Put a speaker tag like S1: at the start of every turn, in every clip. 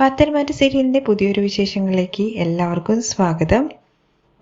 S1: പത്തനംതിട്ട സീരിയലിന്റെ പുതിയൊരു വിശേഷങ്ങളിലേക്ക് എല്ലാവർക്കും സ്വാഗതം.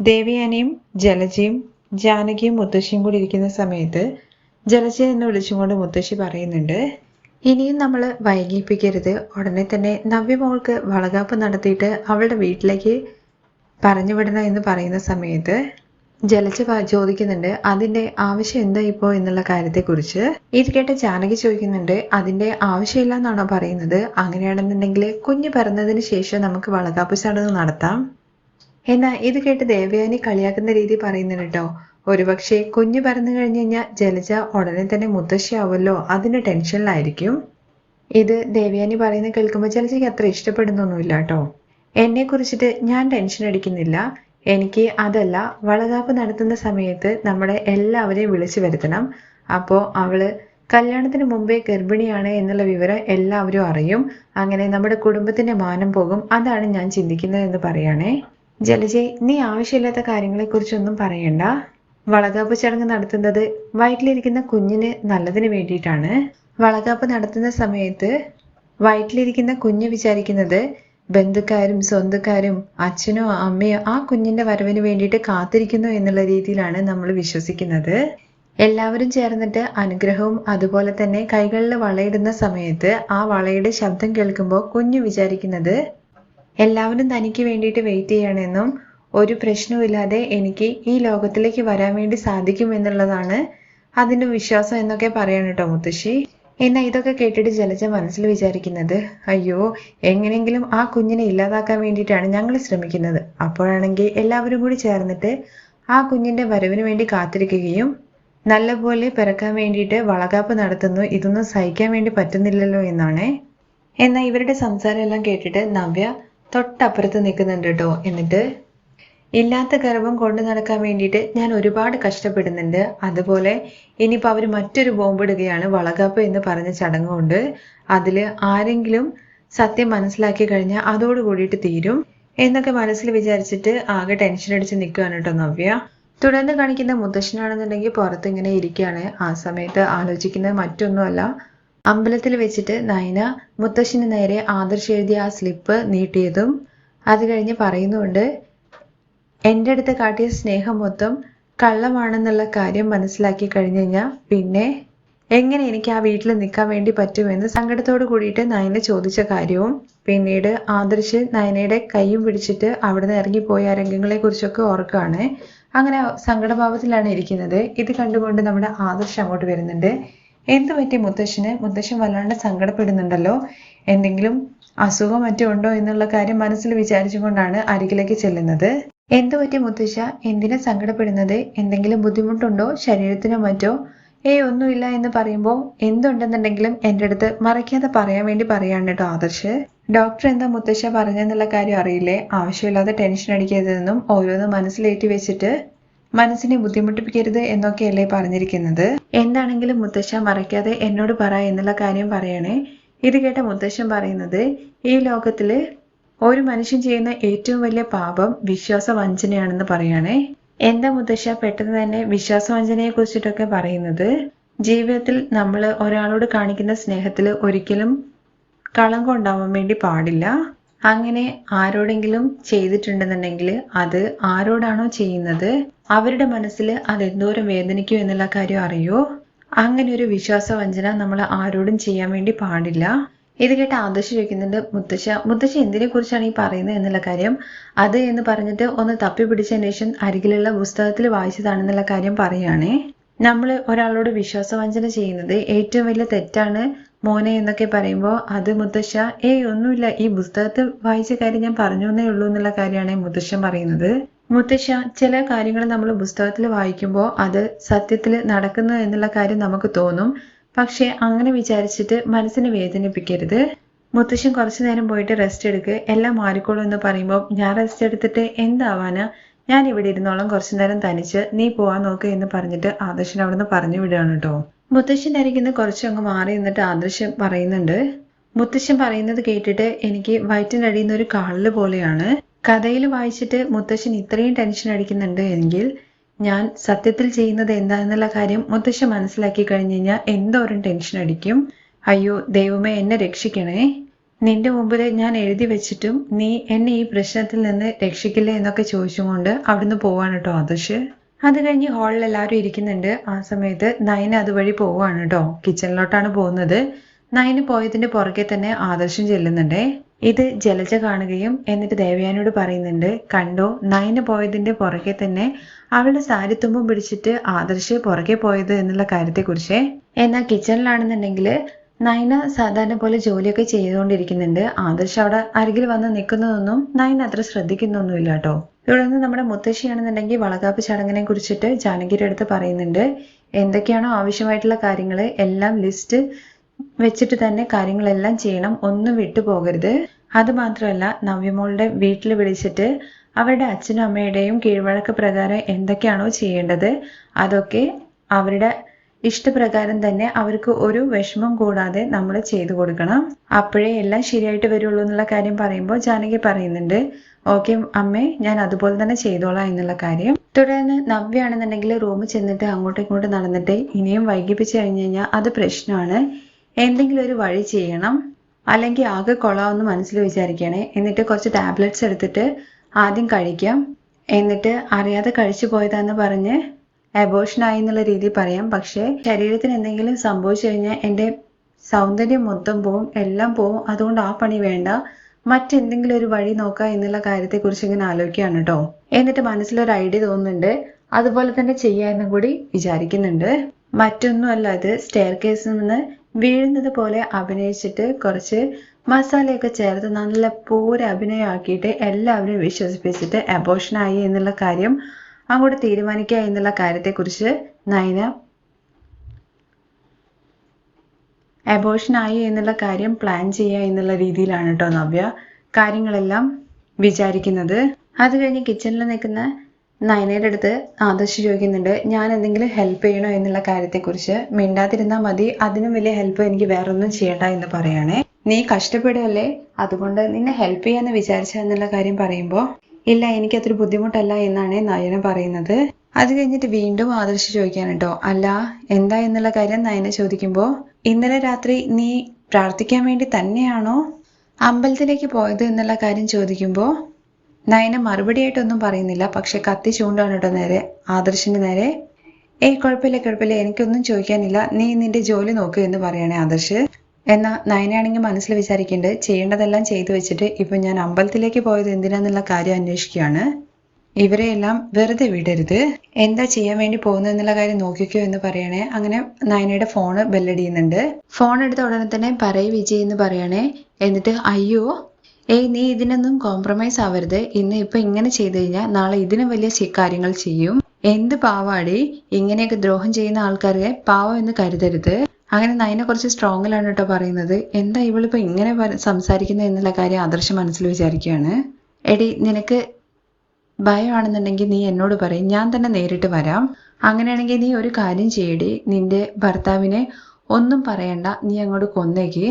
S1: ദേവിയാനയും ജലജയും ജാനകിയും മുത്തശ്ശിയും കൂടി ഇരിക്കുന്ന സമയത്ത് ജലജ എന്ന് വിളിച്ചുകൊണ്ട് മുത്തശ്ശി പറയുന്നുണ്ട് ഇനിയും നമ്മൾ വൈകിപ്പിക്കരുത്. ഉടനെ തന്നെ നവ്യമോൾക്ക് വളകാപ്പ് നടത്തിയിട്ട് അവളുടെ വീട്ടിലേക്ക് പറഞ്ഞുവിടണം എന്ന് പറയുന്ന സമയത്ത് ജലജ ചോദിക്കുന്നുണ്ട് അതിന്റെ ആവശ്യം എന്താ ഇപ്പോ എന്നുള്ള കാര്യത്തെക്കുറിച്ച്? ഇത് കേട്ട ജാനകി ചോദിക്കുന്നുണ്ട് അതിന്റെ ആവശ്യമില്ല എന്നാണോ പറയുന്നത്? അങ്ങനെയാണെന്നുണ്ടെങ്കിൽ കുഞ്ഞ് പിറന്നതിന് ശേഷം നമുക്ക് വളകാപ്പ് ചടങ്ങ് നടത്താം. എന്നാ ഇത് കേട്ട് ദേവയാനി കളിയാക്കുന്ന രീതി പറയുന്നുണ്ട് കേട്ടോ. ഒരുപക്ഷെ കുഞ്ഞ് പിറന്നു കഴിഞ്ഞു കഴിഞ്ഞാൽ ജലജ ഉടനെ തന്നെ മുത്തശ്ശിയാവുമല്ലോ അതിന് ടെൻഷനിലായിരിക്കും. ഇത് ദേവയാനി പറയുന്നത് കേൾക്കുമ്പോൾ ജലജയ്ക്ക് അത്ര ഇഷ്ടപ്പെടുന്നൊന്നുമില്ല കേട്ടോ. എന്നെ കുറിച്ചിട്ട് ഞാൻ ടെൻഷൻ അടിക്കുന്നില്ല. എനിക്ക് അതല്ല വളതാപ്പ് നടത്തുന്ന സമയത്ത് നമ്മളെ എല്ലാവരെയും വിളിച്ചു വരുത്തണം. അപ്പോൾ അവൾ കല്യാണത്തിന് മുമ്പേ ഗർഭിണിയാണ് എന്നുള്ള വിവരം എല്ലാവരും അറിയും. അങ്ങനെ നമ്മുടെ കുടുംബത്തിന്റെ മാനം പോകും. അതാണ് ഞാൻ ചിന്തിക്കുന്നത് എന്ന് പറയാണേ ജലജെ നീ ആവശ്യമില്ലാത്ത കാര്യങ്ങളെക്കുറിച്ചൊന്നും പറയണ്ട. വളകാപ്പ് ചടങ്ങ് നടത്തുന്നത് വയറ്റിലിരിക്കുന്ന കുഞ്ഞിന് നല്ലതിന് വേണ്ടിയിട്ടാണ്. വളകാപ്പ് നടത്തുന്ന സമയത്ത് വയറ്റിലിരിക്കുന്ന കുഞ്ഞ് വിചാരിക്കുന്നത് ബന്ധുക്കാരും സ്വന്തക്കാരും അച്ഛനോ അമ്മയോ ആ കുഞ്ഞിന്റെ വരവിന് വേണ്ടിയിട്ട് കാത്തിരിക്കുന്നു എന്നുള്ള രീതിയിലാണ് നമ്മൾ വിശ്വസിക്കുന്നത്. എല്ലാവരും ചേർന്നിട്ട് അനുഗ്രഹവും അതുപോലെ തന്നെ കൈകളിൽ വളയിടുന്ന സമയത്ത് ആ വളയുടെ ശബ്ദം കേൾക്കുമ്പോൾ കുഞ്ഞു വിചാരിക്കുന്നത് എല്ലാവരും തനിക്ക് വേണ്ടിയിട്ട് വെയിറ്റ് ചെയ്യണമെന്നും ഒരു പ്രശ്നവുമില്ലാതെ എനിക്ക് ഈ ലോകത്തിലേക്ക് വരാൻ വേണ്ടി സാധിക്കും എന്നുള്ളതാണ് അതിന്റെ വിശ്വാസം എന്നൊക്കെ പറയാണ് കേട്ടോ മുത്തശ്ശി. എന്നാൽ ഇതൊക്കെ കേട്ടിട്ട് ജലജ മനസ്സിൽ വിചാരിക്കുന്നത്? അയ്യോ എങ്ങനെയെങ്കിലും ആ കുഞ്ഞിനെ ഇല്ലാതാക്കാൻ വേണ്ടിയിട്ടാണ് ഞങ്ങൾ ശ്രമിക്കുന്നത്. അപ്പോഴാണെങ്കിൽ എല്ലാവരും കൂടി ചേർന്നിട്ട് ആ കുഞ്ഞിന്റെ വരവിന് വേണ്ടി കാത്തിരിക്കുകയും നല്ലപോലെ പിറക്കാൻ വേണ്ടിയിട്ട് വളകാപ്പ് നടത്തുന്നു. ഇതൊന്നും സഹിക്കാൻ വേണ്ടി പറ്റുന്നില്ലല്ലോ എന്നാണ്. എന്നാൽ ഇവരുടെ സംസാരം എല്ലാം കേട്ടിട്ട് നവ്യ തൊട്ടപ്പുറത്ത് നിൽക്കുന്നുണ്ട് കേട്ടോ. എന്നിട്ട് ഇല്ലാത്ത ഗർഭം കൊണ്ടു നടക്കാൻ വേണ്ടിയിട്ട് ഞാൻ ഒരുപാട് കഷ്ടപ്പെടുന്നുണ്ട്. അതുപോലെ ഇനിയിപ്പോൾ അവർ മറ്റൊരു ബോംബിടുകയാണ് വളകാപ്പ് എന്ന് പറഞ്ഞ ചടങ്ങ് കൊണ്ട് അതിൽ ആരെങ്കിലും സത്യം മനസ്സിലാക്കി കഴിഞ്ഞാൽ അതോട് കൂടിയിട്ട് തീരും എന്നൊക്കെ മനസ്സിൽ വിചാരിച്ചിട്ട് ആകെ ടെൻഷൻ അടിച്ച് നിൽക്കുകയാണ് കേട്ടോ നവ്യ. തുടർന്ന് കാണിക്കുന്ന മുത്തശ്ശനാണെന്നുണ്ടെങ്കിൽ പുറത്ത് ഇങ്ങനെ ഇരിക്കുകയാണ്. ആ സമയത്ത് ആലോചിക്കുന്നത് മറ്റൊന്നുമല്ല. അമ്പലത്തിൽ വെച്ചിട്ട് നയന മുത്തശ്ശന് നേരെ ആദർശ് എഴുതിയ ആ സ്ലിപ്പ് നീട്ടിയതും അത് കഴിഞ്ഞ് പറയുന്നുണ്ട് എന്റെ അടുത്ത് കാട്ടിയ സ്നേഹം മൊത്തം കള്ളമാണെന്നുള്ള കാര്യം മനസ്സിലാക്കി കഴിഞ്ഞു കഴിഞ്ഞാൽ പിന്നെ എങ്ങനെ എനിക്ക് ആ വീട്ടിൽ നിൽക്കാൻ വേണ്ടി പറ്റുമെന്ന് സങ്കടത്തോട് കൂടിയിട്ട് നയന ചോദിച്ച കാര്യവും പിന്നീട് ആദർശ് നയനയുടെ കൈയും പിടിച്ചിട്ട് അവിടുന്ന് ഇറങ്ങിപ്പോയ ആ രംഗങ്ങളെ കുറിച്ചൊക്കെ ഓർക്കുകയാണ് അങ്ങനെ സങ്കടഭാവത്തിലാണ് ഇരിക്കുന്നത്. ഇത് കണ്ടുകൊണ്ട് നമ്മുടെ ആദർശ് അങ്ങോട്ട് വരുന്നുണ്ട്. എന്ത് പറ്റി മുത്തശ്ശന്? മുത്തശ്ശൻ വല്ലാണ്ട് സങ്കടപ്പെടുന്നുണ്ടല്ലോ. എന്തെങ്കിലും അസുഖം മറ്റോ ഉണ്ടോ എന്നുള്ള കാര്യം മനസ്സിൽ വിചാരിച്ചുകൊണ്ടാണ് അരികിലേക്ക് ചെല്ലുന്നത്. എന്തു പറ്റി മുത്തശ്ശ? എന്തിനാ സങ്കടപ്പെടുന്നത്? എന്തെങ്കിലും ബുദ്ധിമുട്ടുണ്ടോ? ശരീരത്തിനോ മറ്റോ? ഏയ് ഒന്നുമില്ല എന്ന് പറയുമ്പോൾ എന്തുണ്ടെന്നുണ്ടെങ്കിലും എന്റെ അടുത്ത് മറയ്ക്കാതെ പറയാൻ വേണ്ടി പറയാണ് കേട്ടോ ആദർശ്. ഡോക്ടർ എന്താ മുത്തശ്ശ പറഞ്ഞെന്നുള്ള കാര്യം അറിയില്ലേ? ആവശ്യമില്ലാതെ ടെൻഷൻ അടിക്കരുതെന്നും ഓരോന്ന് മനസ്സിലേറ്റി വെച്ചിട്ട് മനസ്സിനെ ബുദ്ധിമുട്ടിപ്പിക്കരുത് എന്നൊക്കെയല്ലേ പറഞ്ഞിരിക്കുന്നത്. എന്താണെങ്കിലും മുത്തശ്ശ മറയ്ക്കാതെ എന്നോട് പറ എന്നുള്ള കാര്യം പറയണേ. ഇത് കേട്ട മുത്തശ്ശൻ പറയുന്നത് ഈ ലോകത്തിൽ ഒരു മനുഷ്യൻ ചെയ്യുന്ന ഏറ്റവും വലിയ പാപം വിശ്വാസവഞ്ചനയാണെന്ന് പറയുകയാണേ. എന്താ മുത്തശ്ശ പെട്ടെന്ന് തന്നെ വിശ്വാസവഞ്ചനയെ കുറിച്ചിട്ടൊക്കെ പറയുന്നത്? ജീവിതത്തിൽ നമ്മൾ ഒരാളോട് കാണിക്കുന്ന സ്നേഹത്തിൽ ഒരിക്കലും കളങ്കം ഉണ്ടാവാൻ വേണ്ടി പാടില്ല. അങ്ങനെ ആരോടെങ്കിലും ചെയ്തിട്ടുണ്ടെന്നുണ്ടെങ്കിൽ അത് ആരോടാണോ ചെയ്യുന്നത്? അവരുടെ മനസ്സിൽ അത് എന്തോരം വേദനിക്കും എന്നുള്ള കാര്യം അറിയോ? അങ്ങനെ ഒരു വിശ്വാസവഞ്ചന നമ്മൾ ആരോടും ചെയ്യാൻ വേണ്ടി പാടില്ല. ഇത് കേട്ട് ആദർശ് ചോദിക്കുന്നുണ്ട് മുത്തശ്ശ മുത്തശ്ശ എന്തിനെ കുറിച്ചാണ് ഈ പറയുന്നത് എന്നുള്ള കാര്യം? അത് എന്ന് പറഞ്ഞിട്ട് ഒന്ന് തപ്പി പിടിച്ചതിന് ശേഷം അരികിലുള്ള പുസ്തകത്തിൽ വായിച്ചതാണെന്നുള്ള കാര്യം പറയുകയാണേ. നമ്മൾ ഒരാളോട് വിശ്വാസവഞ്ചന ചെയ്യുന്നത് ഏറ്റവും വലിയ തെറ്റാണ് മോനെ എന്നൊക്കെ പറയുമ്പോൾ അത് മുത്തശ്ശ ഏയ് ഒന്നുമില്ല ഈ പുസ്തകത്തിൽ വായിച്ച കാര്യം ഞാൻ പറഞ്ഞു എന്നേ ഉള്ളൂ എന്നുള്ള കാര്യമാണ് മുത്തശ്ശൻ പറയുന്നത്. മുത്തശ്ശ ചില കാര്യങ്ങൾ നമ്മൾ പുസ്തകത്തിൽ വായിക്കുമ്പോൾ അത് സത്യത്തിൽ നടക്കുന്നു എന്നുള്ള കാര്യം നമുക്ക് തോന്നും. പക്ഷെ അങ്ങനെ വിചാരിച്ചിട്ട് മനസ്സിനെ വേദനിപ്പിക്കരുത്. മുത്തശ്ശൻ കുറച്ചു നേരം പോയിട്ട് റെസ്റ്റ് എടുക്ക്. എല്ലാം മാറിക്കോളൂ എന്ന് പറയുമ്പോൾ ഞാൻ റെസ്റ്റ് എടുത്തിട്ട് എന്താവാനാ? ഞാൻ ഇവിടെ ഇരുന്നോളം കുറച്ചു നേരം തനിച്ച്. നീ പോവാൻ നോക്ക് എന്ന് പറഞ്ഞിട്ട് ആദർശൻ അവിടുന്ന് പറഞ്ഞു വിടുകയാണ് കേട്ടോ. മുത്തശ്ശന്റെ അരികിന്ന് കുറച്ചങ്ങ് മാറി നിന്നിട്ട് ആദർശൻ പറയുന്നുണ്ട് മുത്തശ്ശൻ പറയുന്നത് കേട്ടിട്ട് എനിക്ക് നിന്ന് ഒരു കാളിൽ പോലെയാണ്. കഥയിൽ വായിച്ചിട്ട് മുത്തശ്ശൻ ഇത്രയും ടെൻഷൻ അടിക്കുന്നുണ്ട് എങ്കിൽ ഞാൻ സത്യത്തിൽ ചെയ്യുന്നത് എന്താണെന്നുള്ള കാര്യം മുത്തശ്ശ മനസ്സിലാക്കി കഴിഞ്ഞു കഴിഞ്ഞാൽ എന്തോരം ടെൻഷൻ അടിക്കും. അയ്യോ ദൈവമേ എന്നെ രക്ഷിക്കണേ. നിന്റെ മുമ്പിൽ ഞാൻ എഴുതി വെച്ചിട്ടും നീ എന്നെ ഈ പ്രശ്നത്തിൽ നിന്ന് രക്ഷിക്കില്ല എന്നൊക്കെ ചോദിച്ചുകൊണ്ട് അവിടുന്ന് പോവാണ് കേട്ടോ ആദർശ്. അത് കഴിഞ്ഞ് ഹാളിൽ എല്ലാവരും ഇരിക്കുന്നുണ്ട്. ആ സമയത്ത് നയന അതുവഴി പോവാണ് കേട്ടോ. കിച്ചണിലോട്ടാണ് പോകുന്നത്. നയന് പോയതിന്റെ പുറകെ തന്നെ ആദർശം ചെല്ലുന്നുണ്ടേ. ഇത് ജലജ കാണുകയും എന്നിട്ട് ദേവയാനോട് പറയുന്നുണ്ട് കണ്ടോ നയന് പോയതിന്റെ പുറകെ തന്നെ അവളുടെ സാരിത്തുമ്പും പിടിച്ചിട്ട് ആദർശ് പുറകെ പോയത് എന്നുള്ള കാര്യത്തെക്കുറിച്ച്. എന്നാൽ കിച്ചണിലാണെന്നുണ്ടെങ്കിൽ നയന സാധാരണ പോലെ ജോലിയൊക്കെ ചെയ്തുകൊണ്ടിരിക്കുന്നുണ്ട്. ആദർശ് അവിടെ അരികിൽ വന്ന് നിൽക്കുന്നതൊന്നും നയന അത്ര ശ്രദ്ധിക്കുന്നൊന്നുമില്ല കേട്ടോ. തുടർന്ന് നമ്മുടെ മുത്തശ്ശിയാണെന്നുണ്ടെങ്കിൽ വളകാപ്പ് ചടങ്ങിനെ കുറിച്ചിട്ട് ജാനകിയുടെ അടുത്ത് പറയുന്നുണ്ട്. എന്തൊക്കെയാണോ ആവശ്യമായിട്ടുള്ള കാര്യങ്ങൾ എല്ലാം ലിസ്റ്റ് വെച്ചിട്ട് തന്നെ കാര്യങ്ങളെല്ലാം ചെയ്യണം. ഒന്നും വിട്ടുപോകരുത് അത് മാത്രമല്ല നവ്യമോളുടെ വീട്ടിൽ വിളിച്ചിട്ട് അവരുടെ അച്ഛനും അമ്മയുടെയും കീഴ്വഴക്ക് പ്രകാരം എന്തൊക്കെയാണോ ചെയ്യേണ്ടത് അതൊക്കെ അവരുടെ ഇഷ്ടപ്രകാരം തന്നെ അവർക്ക് ഒരു വിഷമം കൂടാതെ നമ്മൾ ചെയ്തു കൊടുക്കണം. അപ്പോഴേ എല്ലാം ശരിയായിട്ട് വരുള്ളൂ എന്നുള്ള കാര്യം പറയുമ്പോൾ ജാനകി പറയുന്നുണ്ട് ഓക്കെ അമ്മേ ഞാൻ അതുപോലെ തന്നെ ചെയ്തോളാം എന്നുള്ള കാര്യം. തുടർന്ന് നവ്യാണെന്നുണ്ടെങ്കിൽ റൂമിൽ ചെന്നിട്ട് അങ്ങോട്ടും ഇങ്ങോട്ടും നടന്നിട്ട് ഇനിയും വൈകിപ്പിച്ചു കഴിഞ്ഞു കഴിഞ്ഞാൽ അത് പ്രശ്നമാണ്. എന്തെങ്കിലും ഒരു വഴി ചെയ്യണം അല്ലെങ്കിൽ ആകെ കൊള്ളാമെന്ന് മനസ്സിൽ വിചാരിക്കണേ. എന്നിട്ട് കുറച്ച് ടാബ്ലറ്റ്സ് എടുത്തിട്ട് ആദ്യം കഴിക്കാം. എന്നിട്ട് അറിയാതെ കഴിച്ചു പോയതാന്ന് പറഞ്ഞ് അബോഷനായി എന്നുള്ള രീതിയിൽ പറയാം. പക്ഷേ ശരീരത്തിന് എന്തെങ്കിലും സംഭവിച്ചു കഴിഞ്ഞാൽ എന്റെ സൗന്ദര്യം മൊത്തം പോവും എല്ലാം പോവും. അതുകൊണ്ട് ആ പണി വേണ്ട. മറ്റെന്തെങ്കിലും ഒരു വഴി നോക്കാം എന്നുള്ള കാര്യത്തെക്കുറിച്ച് ഇങ്ങനെ ആലോചിക്കുകയാണ് കേട്ടോ. എന്നിട്ട് മനസ്സിലൊരു ഐഡിയ തോന്നുന്നുണ്ട്. അതുപോലെ തന്നെ ചെയ്യാമെന്നും കൂടി വിചാരിക്കുന്നുണ്ട്. മറ്റൊന്നുമല്ല ഇത് സ്റ്റെയർ കേസിൽ നിന്ന് വീഴുന്നത് പോലെ അഭിനയിച്ചിട്ട് കുറച്ച് മസാലയൊക്കെ ചേർത്ത് നല്ല പൂര അഭിനയമാക്കിയിട്ട് എല്ലാവരും വിശ്വസിപ്പിച്ചിട്ട് അബോഷനായി എന്നുള്ള കാര്യം അങ്ങോട്ട് തീരുമാനിക്കുക എന്നുള്ള കാര്യത്തെക്കുറിച്ച് നയന അബോഷനായി എന്നുള്ള കാര്യം പ്ലാൻ ചെയ്യുക എന്നുള്ള രീതിയിലാണ് കേട്ടോ നവ്യ. കാര്യങ്ങളെല്ലാം വിചാരിക്കുന്നത്. അത് കഴിഞ്ഞ് കിച്ചണിൽ നിൽക്കുന്ന നയനയുടെ അടുത്ത് ആദർശ് ചോദിക്കുന്നുണ്ട് ഞാൻ എന്തെങ്കിലും ഹെൽപ്പ് ചെയ്യണോ എന്നുള്ള കാര്യത്തെക്കുറിച്ച്? മിണ്ടാതിരുന്നാൽ മതി അതിനും വലിയ ഹെൽപ്പ് എനിക്ക് വേറൊന്നും ചെയ്യണ്ട എന്ന് പറയണേ. നീ കഷ്ടപ്പെടുകയല്ലേ? അതുകൊണ്ട് നിന്നെ ഹെൽപ്പ് ചെയ്യാന്ന് വിചാരിച്ച എന്നുള്ള കാര്യം പറയുമ്പോൾ ഇല്ല എനിക്കതൊരു ബുദ്ധിമുട്ടല്ല എന്നാണ് നയന പറയുന്നത്. അത് കഴിഞ്ഞിട്ട് വീണ്ടും ആദർശ് ചോദിക്കാൻ കേട്ടോ അല്ല എന്താ എന്നുള്ള കാര്യം നയന ചോദിക്കുമ്പോൾ ഇന്നലെ രാത്രി നീ പ്രാർത്ഥിക്കാൻ വേണ്ടി തന്നെയാണോ അമ്പലത്തിലേക്ക് പോയത് എന്നുള്ള കാര്യം ചോദിക്കുമ്പോൾ നയന മറുപടിയായിട്ടൊന്നും പറയുന്നില്ല. പക്ഷെ കത്തി ചൂണ്ടാണ് കേട്ടോ നേരെ. ആദർശിന്റെ നേരെ. ഏയ് കുഴപ്പമില്ല കുഴപ്പമില്ല. എനിക്കൊന്നും ചോദിക്കാനില്ല. നീ നിന്റെ ജോലി നോക്കൂ എന്ന് പറയണേ ആദർശ്. എന്നാ നയനാണെങ്കിൽ മനസ്സിൽ വിചാരിക്കേണ്ടത് ചെയ്യേണ്ടതെല്ലാം ചെയ്തു വെച്ചിട്ട് ഇപ്പൊ ഞാൻ അമ്പലത്തിലേക്ക് പോയത് എന്തിനാന്നുള്ള കാര്യം അന്വേഷിക്കുകയാണ്. ഇവരെയെല്ലാം വെറുതെ വിടരുത്. എന്താ ചെയ്യാൻ വേണ്ടി പോകുന്നു എന്നുള്ള കാര്യം നോക്കിക്കോ എന്ന് പറയണേ. അങ്ങനെ നയനയുടെ ഫോണ് ബെല്ലടിയുന്നുണ്ട്. ഫോൺ എടുത്ത ഉടനെ തന്നെ പറയ് വിജയ് എന്ന് പറയണേ. എന്നിട്ട് അയ്യോ ഏയ് നീ ഇതിനൊന്നും കോംപ്രമൈസ് ആവരുത്. ഇന്ന് ഇപ്പൊ ഇങ്ങനെ ചെയ്തു കഴിഞ്ഞാൽ നാളെ ഇതിനും വലിയ കാര്യങ്ങൾ ചെയ്യും. എന്ത് പാവാടി? ഇങ്ങനെയൊക്കെ ദ്രോഹം ചെയ്യുന്ന ആൾക്കാരെ പാവം എന്ന് കരുതരുത്. അങ്ങനെ നയനെ കുറച്ച് സ്ട്രോങ്ങിലാണ് കേട്ടോ പറയുന്നത്. എന്താ ഇവളിപ്പോ ഇങ്ങനെ സംസാരിക്കുന്നത് എന്നുള്ള കാര്യം ആദർശ മനസ്സിൽ വിചാരിക്കുകയാണ് എടി നിനക്ക് ഭയമാണെന്നുണ്ടെങ്കിൽ നീ എന്നോട് പറയും. ഞാൻ തന്നെ നേരിട്ട് വരാം. അങ്ങനെയാണെങ്കിൽ നീ ഒരു കാര്യം ചെയ്യടി. നിന്റെ ഭർത്താവിനെ ഒന്നും പറയണ്ട. നീ അങ്ങോട്ട് കൊന്നേക്ക്.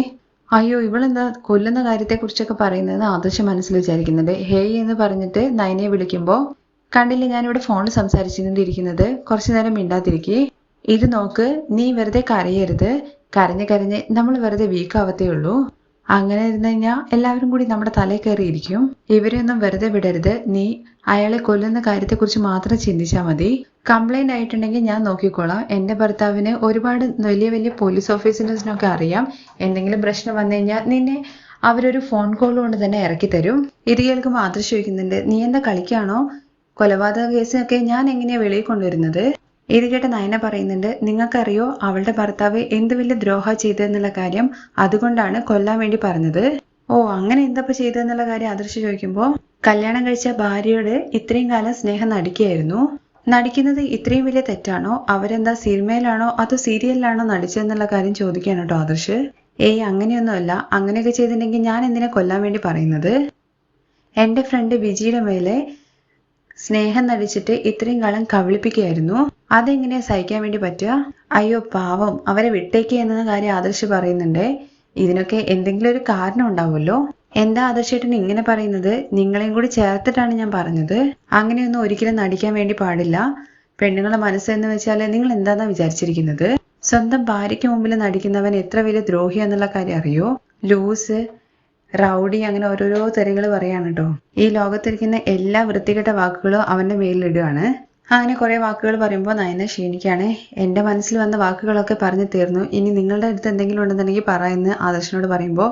S1: അയ്യോ ഇവളെന്താ കൊല്ലുന്ന കാര്യത്തെക്കുറിച്ചൊക്കെ പറയുന്നത് ആദർശം മനസ്സിൽ വിചാരിക്കുന്നുണ്ട് ഹേയ് എന്ന് പറഞ്ഞിട്ട് നയനെ വിളിക്കുമ്പോൾ കണ്ടില്ലേ ഞാനിവിടെ ഫോണിൽ സംസാരിച്ചുകൊണ്ടിരിക്കുന്നത് കുറച്ചു നേരം മിണ്ടാതിരിക്കേ. ഇത് നോക്ക് നീ വെറുതെ കരയരുത്. കരഞ്ഞ് കരഞ്ഞ് നമ്മൾ വെറുതെ വീക്കാവത്തേ ഉള്ളൂ. അങ്ങനെ ഇരുന്ന് കഴിഞ്ഞാൽ എല്ലാവരും കൂടി നമ്മുടെ തലയിൽ കയറിയിരിക്കും. ഇവരെയൊന്നും വെറുതെ വിടരുത്. നീ അയാളെ കൊല്ലുന്ന കാര്യത്തെക്കുറിച്ച് മാത്രം ചിന്തിച്ചാൽ മതി. കംപ്ലൈന്റ് ആയിട്ടുണ്ടെങ്കിൽ ഞാൻ നോക്കിക്കോളാം. എന്റെ ഭർത്താവിന് ഒരുപാട് വലിയ വലിയ പോലീസ് ഓഫീസേഴ്സിനൊക്കെ അറിയാം. എന്തെങ്കിലും പ്രശ്നം വന്നു കഴിഞ്ഞാൽ നിന്നെ അവരൊരു ഫോൺ കോൾ കൊണ്ട് തന്നെ ഇറക്കി തരും. കേൾക്കുമ്പോൾ ആദർശ് ചോദിക്കുന്നുണ്ട്. നീ എന്താ കളിക്കാണോ? കൊലപാതക കേസിനൊക്കെ ഞാൻ എങ്ങനെയാ വെളിയിൽ കൊണ്ടുവരുന്നത്? ഇത് നയന പറയുന്നുണ്ട് നിങ്ങൾക്കറിയോ അവളുടെ ഭർത്താവ് എന്ത് വലിയ ദ്രോഹ ചെയ്തതെന്നുള്ള കാര്യം അതുകൊണ്ടാണ് കൊല്ലാൻ വേണ്ടി പറഞ്ഞത്? ഓ അങ്ങനെ എന്തപ്പോ ചെയ്തെന്നുള്ള കാര്യം ആദർശ് ചോദിക്കുമ്പോൾ കല്യാണം കഴിച്ച ഭാര്യയോട് ഇത്രയും കാലം സ്നേഹം നടിക്കുകയായിരുന്നു. നടിക്കുന്നത് ഇത്രയും വലിയ തെറ്റാണോ? അവരെന്താ സിനിമയിലാണോ അതോ സീരിയലിലാണോ നടിച്ചതെന്നുള്ള കാര്യം ചോദിക്കുകയാണ് കേട്ടോ ആദർശ്. ഏയ് അങ്ങനെയൊന്നുമല്ല. അങ്ങനെയൊക്കെ ചെയ്തിട്ടുണ്ടെങ്കിൽ ഞാൻ എന്തിനെ കൊല്ലാൻ വേണ്ടി പറയുന്നത്? എന്റെ ഫ്രണ്ട് ബിജിയുടെ മേലെ സ്നേഹം നടിച്ചിട്ട് ഇത്രയും കാലം കവിളിപ്പിക്കുകയായിരുന്നു അതെങ്ങനെയാ സഹിക്കാൻ വേണ്ടി പറ്റുക? അയ്യോ പാവം. അവരെ വിട്ടേക്ക് എന്ന കാര്യം ആദർശ് പറയുന്നുണ്ട്. ഇതിനൊക്കെ എന്തെങ്കിലും ഒരു കാരണം ഉണ്ടാവുമല്ലോ? എന്താ ആദർശേട്ടൻ ഇങ്ങനെ പറയുന്നത്? നിങ്ങളെയും കൂടി ചേർത്തിട്ടാണ് ഞാൻ പറഞ്ഞത്. അങ്ങനെയൊന്നും ഒരിക്കലും നടിക്കാൻ വേണ്ടി പാടില്ല. പെണ്ണുങ്ങളെ മനസ്സ് എന്ന് വെച്ചാൽ നിങ്ങൾ എന്താന്നാ വിചാരിച്ചിരിക്കുന്നത്? സ്വന്തം ഭാര്യയ്ക്ക് മുമ്പിൽ നടിക്കുന്നവൻ എത്ര വലിയ ദ്രോഹി എന്നുള്ള കാര്യം അറിയോ? ലൂസ്
S2: റൗഡി അങ്ങനെ ഓരോരോ തെറികൾ പറയാണ് കേട്ടോ ഈ ലോകത്തിരിക്കുന്ന എല്ലാ വൃത്തികെട്ട വാക്കുകളും അവന്റെ മേലിലിടുകയാണ് അങ്ങനെ കുറെ വാക്കുകൾ പറയുമ്പോൾ നയന ക്ഷീണിക്കാണ്. എന്റെ മനസ്സിൽ വന്ന വാക്കുകളൊക്കെ പറഞ്ഞു തീർന്നു. ഇനി നിങ്ങളുടെ അടുത്ത് എന്തെങ്കിലും ഉണ്ടെന്നുണ്ടെങ്കിൽ പറ എന്ന് ആദർശനോട് പറയുമ്പോൾ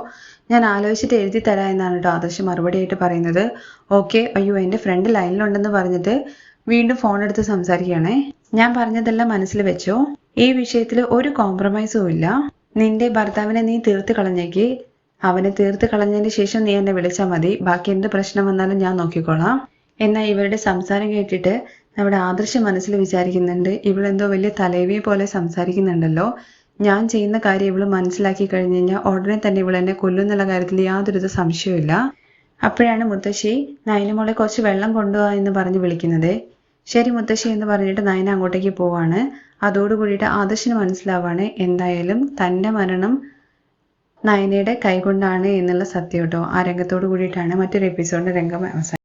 S2: ഞാൻ ആലോചിച്ചിട്ട് എഴുതി തരാം എന്നാണ് കേട്ടോ ആദർശ് മറുപടി ആയിട്ട് പറയുന്നത്. ഓക്കെ അയ്യോ എന്റെ ഫ്രണ്ട് ലൈനിലുണ്ടെന്ന് പറഞ്ഞിട്ട് വീണ്ടും ഫോൺ എടുത്ത് സംസാരിക്കുകയാണേ. ഞാൻ പറഞ്ഞതെല്ലാം മനസ്സിൽ വെച്ചോ? ഈ വിഷയത്തിൽ ഒരു കോംപ്രമൈസും ഇല്ല. നിന്റെ ഭർത്താവിനെ നീ തീർത്ത് കളഞ്ഞേക്ക്. അവനെ തീർത്ത് കളഞ്ഞതിന് ശേഷം നീ എന്നെ വിളിച്ചാൽ മതി. ബാക്കി എന്ത് പ്രശ്നം വന്നാലും ഞാൻ നോക്കിക്കോളാം. എന്നാൽ ഇവരുടെ സംസാരം കേട്ടിട്ട് നമ്മുടെ ആദർശ മനസ്സിൽ വിചാരിക്കുന്നുണ്ട് ഇവളെന്തോ വലിയ തലേവിയെ പോലെ സംസാരിക്കുന്നുണ്ടല്ലോ. ഞാൻ ചെയ്യുന്ന കാര്യം ഇവൾ മനസ്സിലാക്കി കഴിഞ്ഞു കഴിഞ്ഞാൽ ഉടനെ തന്നെ ഇവൾ എന്നെ കൊല്ലുന്നുള്ള കാര്യത്തിൽ യാതൊരു സംശയവുമില്ല. അപ്പോഴാണ് മുത്തശ്ശി നയനമോളെ കുറച്ച് വെള്ളം കൊണ്ടുപോവാ എന്ന് പറഞ്ഞ് വിളിക്കുന്നത്. ശരി മുത്തശ്ശി എന്ന് പറഞ്ഞിട്ട് നയന അങ്ങോട്ടേക്ക് പോവാണ്. അതോടുകൂടിയിട്ട് ആദർശിന് മനസ്സിലാവാണ് എന്തായാലും തന്റെ മരണം നയനയുടെ കൈകൊണ്ടാണ് എന്നുള്ള സത്യം കേട്ടോ. ആ രംഗത്തോട് കൂടിയിട്ടാണ് മറ്റൊരു എപ്പിസോഡിന്റെ രംഗം അവസാനം